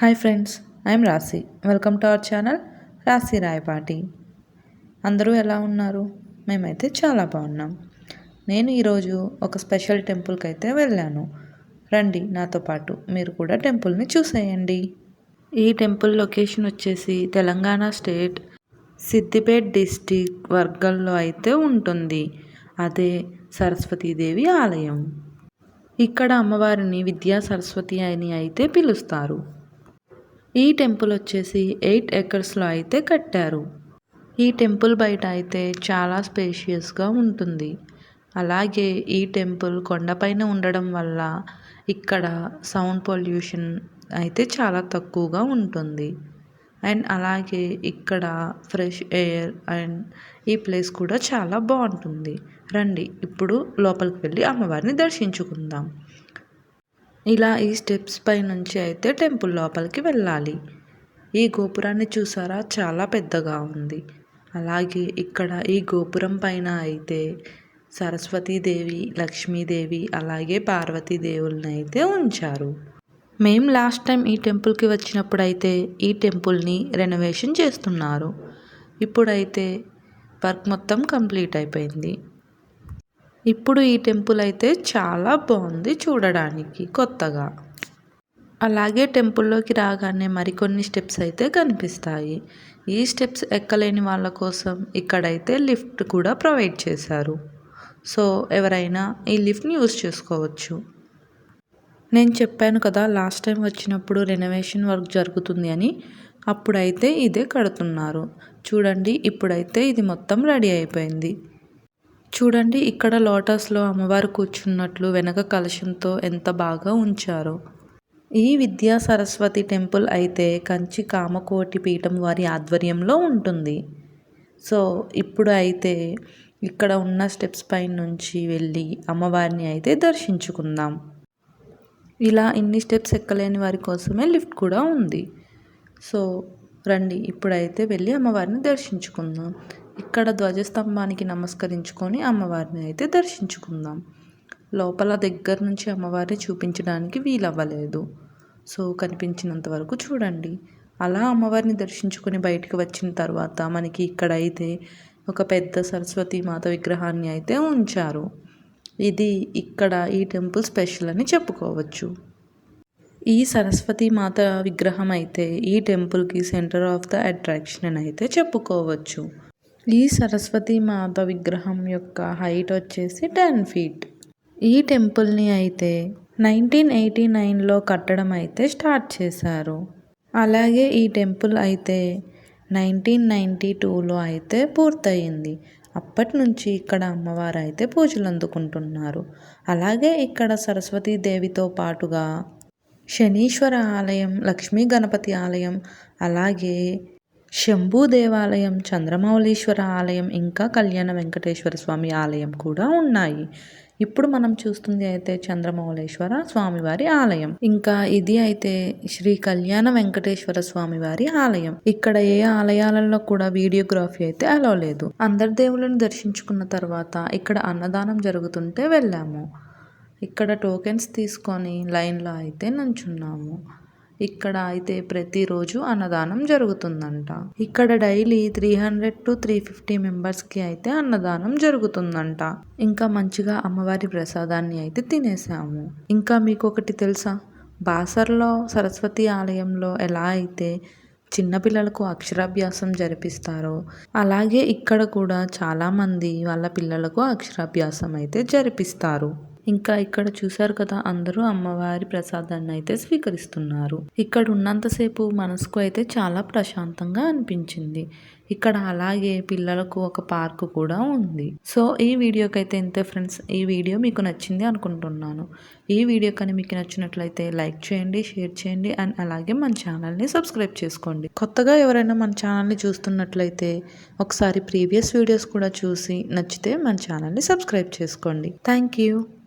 Hi friends I'm Rashi. Welcome to our channel Rashi Rayapati. అందరూ ఎలా ఉన్నారు? మేమైతే చాలా బాగున్నాం. నేను ఈరోజు ఒక స్పెషల్ టెంపుల్కి అయితే వెళ్ళాను. రండి నాతో పాటు మీరు కూడా టెంపుల్ని చూసేయండి. ఈ టెంపుల్ లొకేషన్ వచ్చేసి తెలంగాణ స్టేట్ సిద్దిపేట్ డిస్టిక్ వర్గంలో అయితే ఉంటుంది. అదే సరస్వతీదేవి ఆలయం. ఇక్కడ అమ్మవారిని విద్యా సరస్వతి అని అయితే పిలుస్తారు. ఈ టెంపుల్ వచ్చేసి ఎయిట్ ఎకర్స్లో అయితే కట్టారు. ఈ టెంపుల్ బయట అయితే చాలా స్పేషియస్గా ఉంటుంది. అలాగే ఈ టెంపుల్ కొండపైన ఉండడం వల్ల ఇక్కడ సౌండ్ పొల్యూషన్ అయితే చాలా తక్కువగా ఉంటుంది. అండ్ అలాగే ఇక్కడ ఫ్రెష్ ఎయిర్ అండ్ ఈ ప్లేస్ కూడా చాలా బాగుంటుంది. రండి ఇప్పుడు లోపలికి వెళ్ళి అమ్మవారిని దర్శించుకుందాం. ఇలా ఈ స్టెప్స్ పై నుంచి అయితే టెంపుల్ లోపలికి వెళ్ళాలి. ఈ గోపురాన్ని చూసారా? చాలా పెద్దగా ఉంది. అలాగే ఇక్కడ ఈ గోపురం పైన అయితే సరస్వతీదేవి లక్ష్మీదేవి అలాగే పార్వతీదేవుల్ని అయితే ఉంచారు. మేము లాస్ట్ టైం ఈ టెంపుల్కి వచ్చినప్పుడు అయితే ఈ టెంపుల్ని రెనోవేషన్ చేస్తున్నారు. ఇప్పుడైతే వర్క్ మొత్తం కంప్లీట్ అయిపోయింది. ఇప్పుడు ఈ టెంపుల్ అయితే చాలా బాగుంది చూడడానికి కొత్తగా. అలాగే టెంపుల్లోకి రాగానే మరికొన్ని స్టెప్స్ అయితే కనిపిస్తాయి. ఈ స్టెప్స్ ఎక్కలేని వాళ్ళ కోసం ఇక్కడైతే లిఫ్ట్ కూడా ప్రొవైడ్ చేశారు. సో ఎవరైనా ఈ లిఫ్ట్ని యూస్ చేసుకోవచ్చు. నేను చెప్పాను కదా లాస్ట్ టైం వచ్చినప్పుడు రెనోవేషన్ వర్క్ జరుగుతుంది అని. అప్పుడైతే ఇదే కడుతున్నారు. చూడండి ఇప్పుడైతే ఇది మొత్తం రెడీ అయిపోయింది. చూడండి ఇక్కడ లోటస్లో అమ్మవారు కూర్చున్నట్లు వెనక కలశంతో ఎంత బాగా ఉంచారో. ఈ విద్యా సరస్వతి టెంపుల్ అయితే కంచి కామకోటి పీఠం వారి ఆధ్వర్యంలో ఉంటుంది. సో ఇప్పుడు అయితే ఇక్కడ ఉన్న స్టెప్స్ పై నుంచి వెళ్ళి అమ్మవారిని అయితే దర్శించుకుందాం. ఇలా ఇన్ని స్టెప్స్ ఎక్కలేని వారి కోసమే లిఫ్ట్ కూడా ఉంది. సో రండి ఇప్పుడైతే వెళ్ళి అమ్మవారిని దర్శించుకుందాం. ఇక్కడ ధ్వజస్తంభానికి నమస్కరించుకొని అమ్మవారిని అయితే దర్శించుకుందాం. లోపల దగ్గర నుంచి అమ్మవారిని చూపించడానికి వీలవ్వలేదు. సో కనిపించినంత వరకు చూడండి. అలా అమ్మవారిని దర్శించుకొని బయటకు వచ్చిన తర్వాత మనకి ఇక్కడ అయితే ఒక పెద్ద సరస్వతి మాత విగ్రహాన్ని అయితే ఉంచారు. ఇది ఇక్కడ ఈ టెంపుల్ స్పెషల్ అని చెప్పుకోవచ్చు. ఈ సరస్వతి మాత విగ్రహం అయితే ఈ టెంపుల్కి సెంటర్ ఆఫ్ ద అట్రాక్షన్ అని అయితే చెప్పుకోవచ్చు. ఈ సరస్వతి మాత విగ్రహం యొక్క హైట్ వచ్చేసి టెన్ ఫీట్. ఈ టెంపుల్ని అయితే నైన్టీన్ ఎయిటీ నైన్లో కట్టడం అయితే స్టార్ట్ చేశారు. అలాగే ఈ టెంపుల్ అయితే నైన్టీన్ నైంటీ టూలో అయితే పూర్తయింది. అప్పటి నుంచి ఇక్కడ అమ్మవారు అయితే పూజలు అందుకుంటున్నారు. అలాగే ఇక్కడ సరస్వతీదేవితో పాటుగా శనీశ్వర ఆలయం లక్ష్మీ గణపతి ఆలయం అలాగే శంభూ దేవాలయం చంద్రమౌళీశ్వర ఆలయం ఇంకా కళ్యాణ వెంకటేశ్వర స్వామి ఆలయం కూడా ఉన్నాయి. ఇప్పుడు మనం చూస్తుంది అయితే చంద్రమౌళేశ్వర స్వామివారి ఆలయం. ఇంకా ఇది అయితే శ్రీ కళ్యాణ వెంకటేశ్వర స్వామివారి ఆలయం. ఇక్కడ ఏ ఆలయాలలో కూడా వీడియోగ్రఫీ అయితే అలో లేదు. అందరి దేవులను దర్శించుకున్న తర్వాత ఇక్కడ అన్నదానం జరుగుతుంటే వెళ్ళాము. ఇక్కడ టోకెన్స్ తీసుకొని లైన్లో అయితే నుంచున్నాము. ఇక్కడ అయితే ప్రతిరోజు అన్నదానం జరుగుతుందంట. ఇక్కడ daily three hundred to three fifty మెంబర్స్కి అయితే అన్నదానం జరుగుతుందంట. ఇంకా మంచిగా అమ్మవారి ప్రసాదాన్ని అయితే తినేసాము. ఇంకా మీకు ఒకటి తెలుసా? బాసర్లో సరస్వతి ఆలయంలో ఎలా అయితే చిన్నపిల్లలకు అక్షరాభ్యాసం జరిపిస్తారో అలాగే ఇక్కడ కూడా చాలామంది వాళ్ళ పిల్లలకు అక్షరాభ్యాసం అయితే జరిపిస్తారు. ఇంకా ఇక్కడ చూశారు కదా అందరూ అమ్మవారి ప్రసాదాన్ని అయితే స్వీకరిస్తున్నారు. ఇక్కడ ఉన్నంతసేపు మనసుకు అయితే చాలా ప్రశాంతంగా అనిపించింది. ఇక్కడ అలాగే పిల్లలకు ఒక పార్క్ కూడా ఉంది. సో ఈ వీడియోకి అయితే ఇంతే ఫ్రెండ్స్. ఈ వీడియో మీకు నచ్చింది అనుకుంటున్నాను. ఈ వీడియో కానీ మీకు నచ్చినట్లయితే లైక్ చేయండి షేర్ చేయండి అండ్ అలాగే మన ఛానల్ని సబ్స్క్రైబ్ చేసుకోండి. కొత్తగా ఎవరైనా మన ఛానల్ని చూస్తున్నట్లయితే ఒకసారి ప్రీవియస్ వీడియోస్ కూడా చూసి నచ్చితే మన ఛానల్ని సబ్స్క్రైబ్ చేసుకోండి. Thank you.